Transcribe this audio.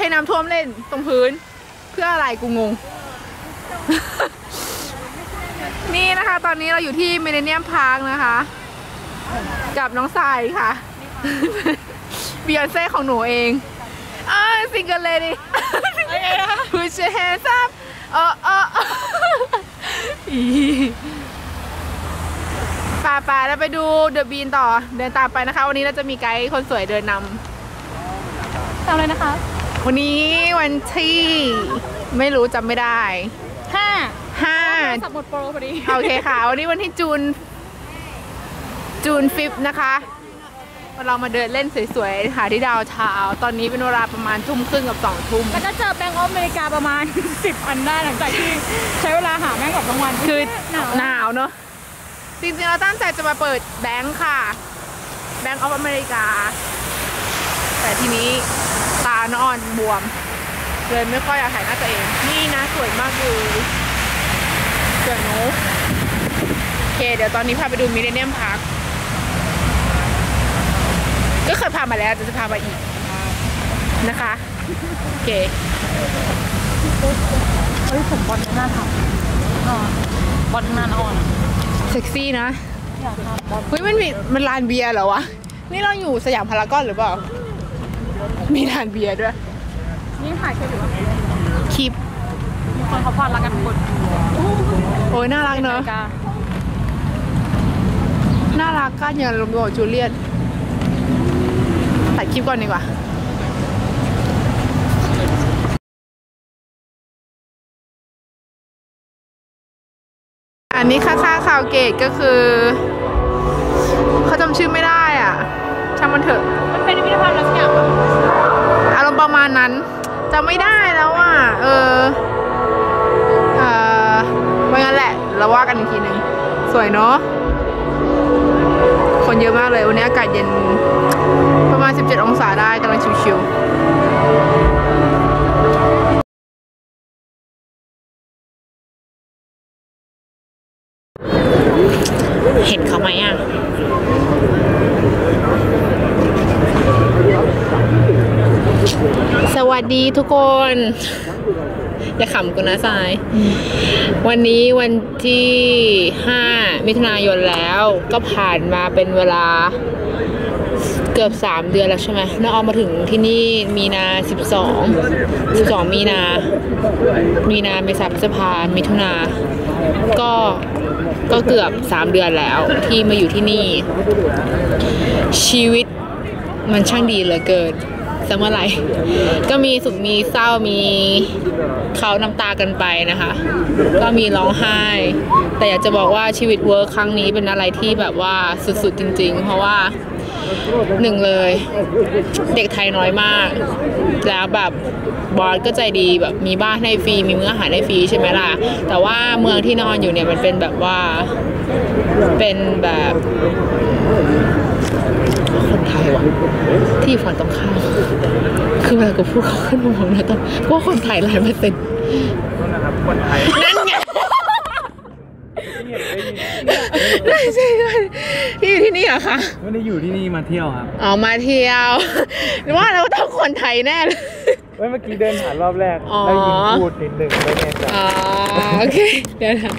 ให้น้ำท่วมเล่นตรงพื้น เพื่ออะไรกูงง นี่นะคะ ตอนนี้เราอยู่ที่เมเนเนียมพาร์คนะคะ กับน้องสายค่ะบิยอนเซ่ของหนูเองอ่าซิงเกิลเลยดิ Put your hands up เออเออป่าป่าแล้วไปดูเดอะบีนต่อ เดินตามไปนะคะ วันนี้เราจะมีไกด์คนสวยเดินนำทำอะไรนะคะ วันนี้วันที่ ไม่รู้จำไม่ได้ห้าห้าสับหมดโปรพอดีโอเคค่ะ วันนี้วันที่จูน จูนฟิฟนะคะเรามาเดินเล่นสวยๆ หาที่ดาวเทาวน์ตอนนี้เป็นเวลาประมาณทุ่มครึ่งกับสองทุ่มแล้วก็เจอแบงก์ออฟอเมริกาประมาณ 10 อันได้หลังจากที่ใช้เวลาหาแม่งกับทั้งวันคือหนาวหนาวเนอะจริงๆ เราตั้งใจจะมาเปิดแบงค์ค่ะ แบงค์ออฟอเมริกา แต่ทีนี้ ตาน้อนบวม เลยไม่ค่อยอยากถ่ายหน้าตัวเอง นี่นะสวยมากเลยสวยหนูโอเค เดี๋ยวตอนนี้พาไปดูมิเลเนียมพาร์คก็เคยพามาแล้วแต่จะพามาอีกนะคะ โอเคเฮ้ยผมบอลหน้าทำอ่าบอลหน้าอ่อนอะเซ็กซี่นะอยากทำบอลเฮ้ยมันมีมันลานเบียร์เหรอวะ นี่เราอยู่สยามพารากอนหรือเปล่า มีลานเบียร์ด้วย นี่ถ่ายแค่ถือว่าคลิปมีคนเขาพอดรักกันทุกคนโอ้ยน่ารักเนอะกาน่ารักกันอย่างลมโบจูเลียตตัดคลิปก่อนดีกว่าอันนี้ค่าค่าข่าวเกตก็คือ เขาจำชื่อไม่ได้อะช่างมันเถอะ ณ์ประมาณนั้นจำไม่ได้แล้วอะ เออเออไม่งั้นแหละ เราว่ากันอีกทีหนึ่งสวยเนาะ คนเยอะมากเลย วันนี้อากาศเย็นประมาณ 17 องศาได้กำลังชิวๆเห็นเขาไหมอะ สวัสดีทุกคน อย่าขำกูนะสาย วันนี้วันที่ 5 มิถุนายนแล้วก็ผ่านมาเป็นเวลาเกือบ 3 เดือนแล้วใช่ไหมน้องออมมาถึงที่นี่มีนา 12 12 มีนา มีนาเมษาพฤษภามิถุนา ก็ก็เกือบ 3 เดือนแล้วที่มาอยู่ที่นี่ ชีวิตมันช่างดีเหลือเกิน สมัยไหรก็มีสุขมีเศร้ามีเขาน้ำตากันไปนะคะ ก็มีร้องไห้ แต่อยากจะบอกว่าชีวิตเวิร์คครั้งนี้เป็นอะไรที่แบบว่าสุดๆจริง ๆ เพราะว่าหนึ่งเลย เด็กไทยน้อยมาก แล้วแบบบอสก็ใจดีแบบมีบ้านให้ฟรีมีมื้ออาหารให้ฟรีใช่ไหมล่ะ แต่ว่าเมืองที่นอนอยู่เนี่ยมันเป็นแบบว่าเป็นแบบ คนไทยวะที่ฝั่งตรงข้ามคือเวลากูพูดเขาขึ้นมามองนะต้องเพราะว่าคนไทยหลายเปอร์เซ็นต์นั่นไงนั่นใช่ใช่พี่อยู่ที่นี่เหรอคะไม่ได้อยู่ที่นี่มาเที่ยวครับอ๋อมาเที่ยวหรือว่าเราต้องคนไทยแน่เลยเฮ้ยเมื่อกี้เดินผ่านรอบแรกอ๋อได้ยินพูดนิดหนึ่งไม่แน่ใจอ๋อโอเคเดี๋ยวนะ